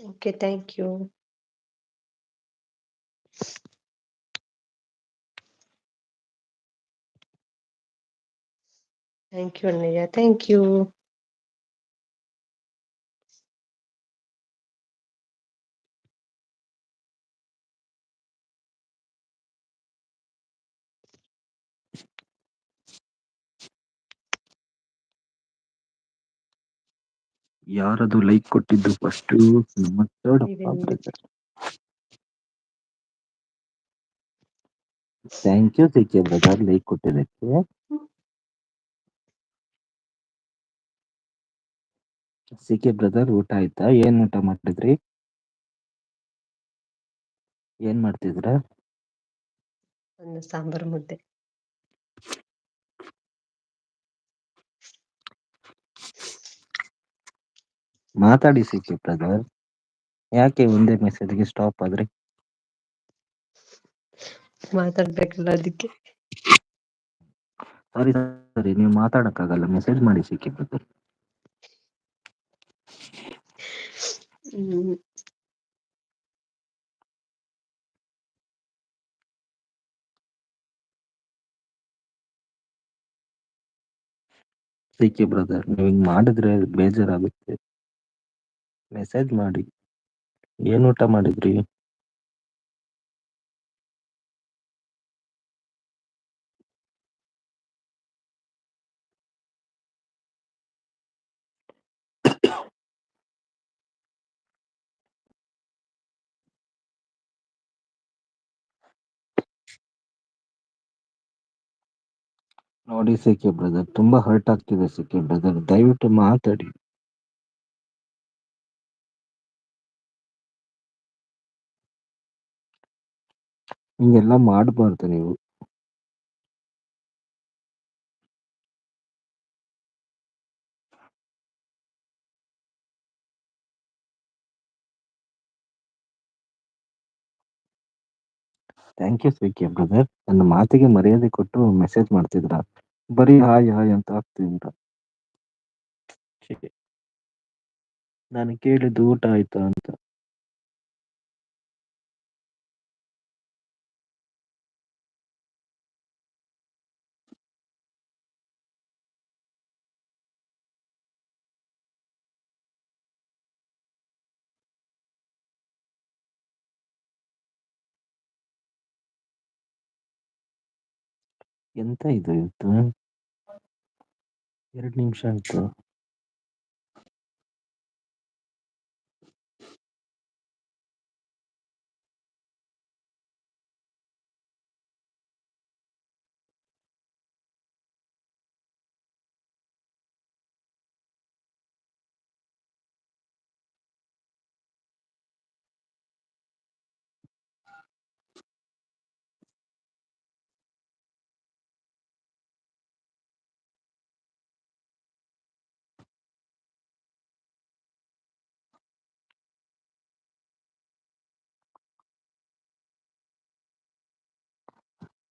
Okay, thank you. Thank you, Nia. Thank you. ಯಾರದು like ಕೊಟ್ಟಿದ್ದು first ನಮ್ಮ third ಅಪ್ಪ ನೀವೇ, ನೀವೇ. ಥ್ಯಾಂಕ್ ಯು ಬ್ರದರ್ ಲೈಕ್ ಕೊಟ್ಟಿದ್ದಕ್ಕೆ. ಸಿಕೆ ಬ್ರದರ್ ಊಟ ಆಯ್ತಾ? ಏನ್ ಊಟ ಮಾಡಿದ್ರಿ ಏನ್ ಮಾಡ್ತಿದ್ರ? ಒಂದು ಸಾಂಬಾರು ಮುದ್ದೆ. ಮಾತಾಡಿ ಸಿಕ್ಕಿ ಬ್ರದರ್ ಯಾಕೆ ಒಂದೇ ಮೆಸೇಜ್ಗೆ ಸ್ಟಾಪ್ ಆದ್ರೆ? ಮಾತಾಡ್ಬೇಕಲ್ಲ ಅದಕ್ಕೆ. ಸಾರಿ ಸರಿ ನೀವು ಮಾತಾಡಕ್ಕಾಗಲ್ಲ ಮೆಸೇಜ್ ಮಾಡಿ ಸಿಕ್ಕಿ ಬ್ರದರ್ ಸಿಕ್ಕಿ ಬ್ರದರ್ ನೀವು ಹಿಂಗ್ ಮಾಡಿದ್ರೆ ಬೇಜಾರಾಗುತ್ತೆ. ಮೆಸೇಜ್ ಮಾಡಿ. ಏನ್ ಊಟ ಮಾಡಿದ್ರಿ? ನೋಡಿ ಸಿಕ್ಕೆ ಬ್ರದರ್ ತುಂಬಾ ಹರ್ಟ್ ಆಗ್ತಿದೆ ಸಿಕ್ಕೆ ಬ್ರದರ್ ದಯವಿಟ್ಟು ಮಾತಾಡಿ. ಹಿಂಗೆಲ್ಲ ಮಾಡಬಾರ್ದು ನೀವು. ಥ್ಯಾಂಕ್ ಯು ಸ್ವಿಗ್ಗಿ ಬ್ರದರ್ ನನ್ನ ಮಾತಿಗೆ ಮರ್ಯಾದೆ ಕೊಟ್ಟು ಮೆಸೇಜ್ ಮಾಡ್ತಿದ್ರ? ಬರೀ ಹಾಯ್ ಹಾಯ್ ಅಂತ ಆಗ್ತಿದ್ರ ನಾನು ಕೇಳಿದ್ದು ಊಟ ಆಯ್ತಾ ಅಂತ. ಎಂತ ಇದು? ಇವತ್ತು ಎರಡು ನಿಮಿಷ ಆಯ್ತು.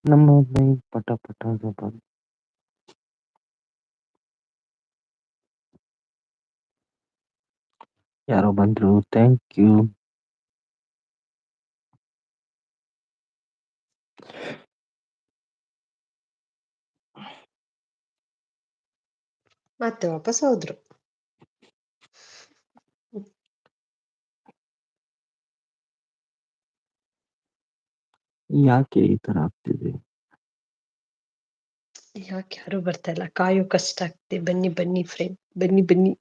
ನಮ್ಮ ಮೈ ಪಟ ಪಟ ಜಪ ಯಾರೋ ಬಂದ್ರು ಥ್ಯಾಂಕ್ ಯು ಮತ್ತೆ ವಾಪಸ್ ಹೋದ್ರು ಯಾಕೆ ಈ ತರ ಆಗ್ತಿದೆ ಯಾಕೆ ಯಾರು ಬರ್ತಾ ಇಲ್ಲ ಕಾಯೋ ಕಷ್ಟ ಆಗ್ತಿದೆ ಬನ್ನಿ ಬನ್ನಿ ಫ್ರೆಂಡ್ ಬನ್ನಿ ಬನ್ನಿ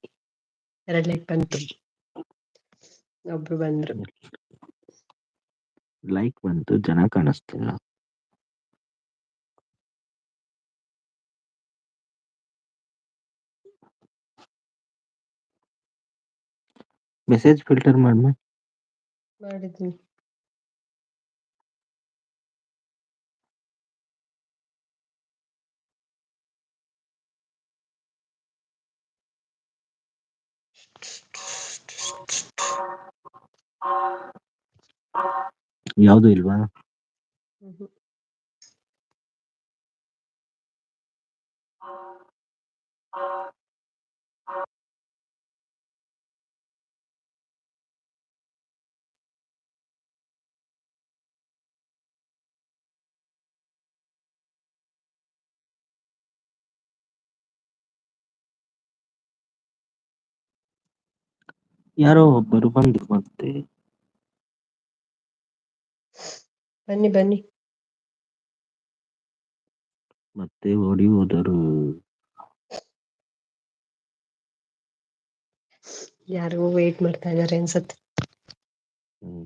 ಎರಡು ಲೈಕ್ ಬಂತು ಒಬ್ರು ಬಂದ್ರು ಲೈಕ್ ಬಂತು ಜನ ಕಾಣಿಸ್ತಿಲ್ಲ ಮೆಸೇಜ್ ಫಿಲ್ಟರ್ ಮಾಡ್ಮ ಮಾಡಿದ್ನಿ ಯಾವುದು ಇಲ್ವಾ ಯಾರೋ ಒಬ್ಬರು ಬಂದ್ರು ಮತ್ತೆ ಬನ್ನಿ ಬನ್ನಿ. ಮತ್ತೆ ಓಡಿ ಹೋದರು ಯಾರಿಗೂ ವೇಟ್ ಮಾಡ್ತಾ ಇದಾರೆ ಅನ್ಸತ್ತೆ. ಹ್ಮ್.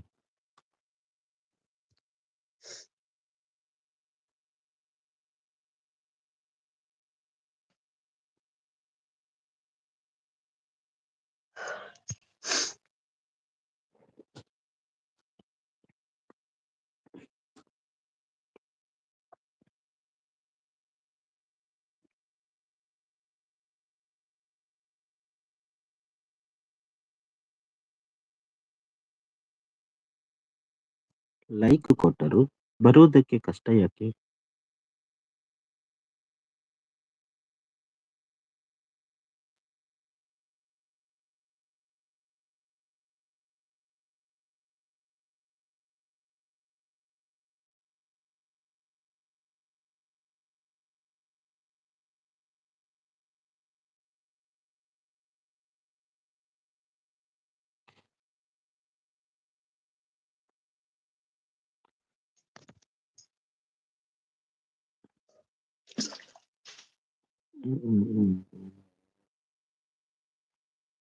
ಲೈಕ್ ಕೊಟ್ಟರು ಬರೋದಕ್ಕೆ ಕಷ್ಟ ಯಾಕೆ? ಹ್ಮ್, ಹ್ಮ್, ಹ್ಮ್, ಹ್ಮ್.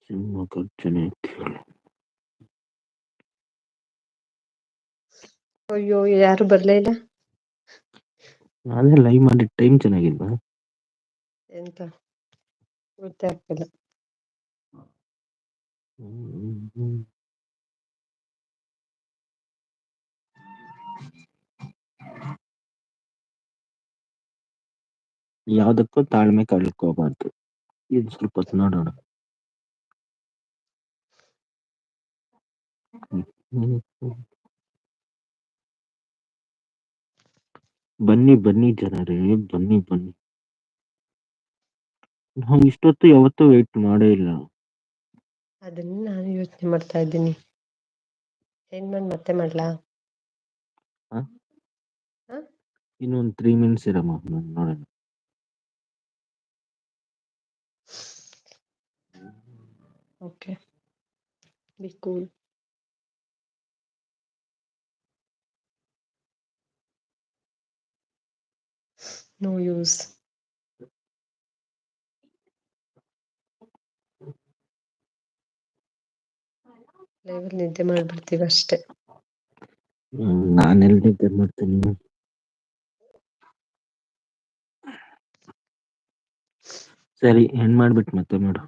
ಸಿಂಹ ಗರ್ಜನೆ ಕೇಳಿ ಅಯ್ಯೋ ಯಾರು ಬರ್ಲೇ ಇಲ್ಲ ಅದೇ ಲೈವ್ ಮಾಡಿ ಟೈಮ್ ಚೆನ್ನಾಗಿಲ್ವಾ ಎಂತ ಗೊತ್ತೇ ಆಗ್ತಿಲ್ಲ ಹ್ಮ್, ಯಾವ್ದಕ್ಕೂ ತಾಳ್ಮೆ ಕಳ್ಕೋಬಾರ್ದು ಇದು ಸ್ವಲ್ಪ ಹೊತ್ತು ನೋಡೋಣ. ಬನ್ನಿ ಬನ್ನಿ ಜನರೇ ಬನ್ನಿ ಬನ್ನಿ. ನಾವು ಇಷ್ಟೊತ್ತು ಯಾವತ್ತೂ ವೇಟ್ ಮಾಡೇ ಇಲ್ಲ. ಅದನ್ನ ನಾನು ಯೋಚನೆ ಮಾಡ್ತಾ ಇದ್ದೀನಿ. ಏನ್ ಮಾಡ್ ಮತ್ತೆ ಮಾಡ್ಲಾ? ಇನ್ನೊಂದು ತ್ರೀ ಮಿನಿಟ್ಸ್ ಇರಮ್ಮ ನೋಡೋಣ. okay be cool no use ಲೈವಲ್ಲಿ ನಿದ್ದೆ ಮಾಡ್ಬಿಡ್ತೀವಿ ಅಷ್ಟೇ ಹ್ಮ್, ನಾನೆಲ್ಲಿ ನಿದ್ದೆ ಮಾಡ್ತೀನಿ ಸರಿ ಹೆಣ್ ಮಾಡ್ಬಿಟ್ಟು ಮತ್ತೆ ಮಾಡು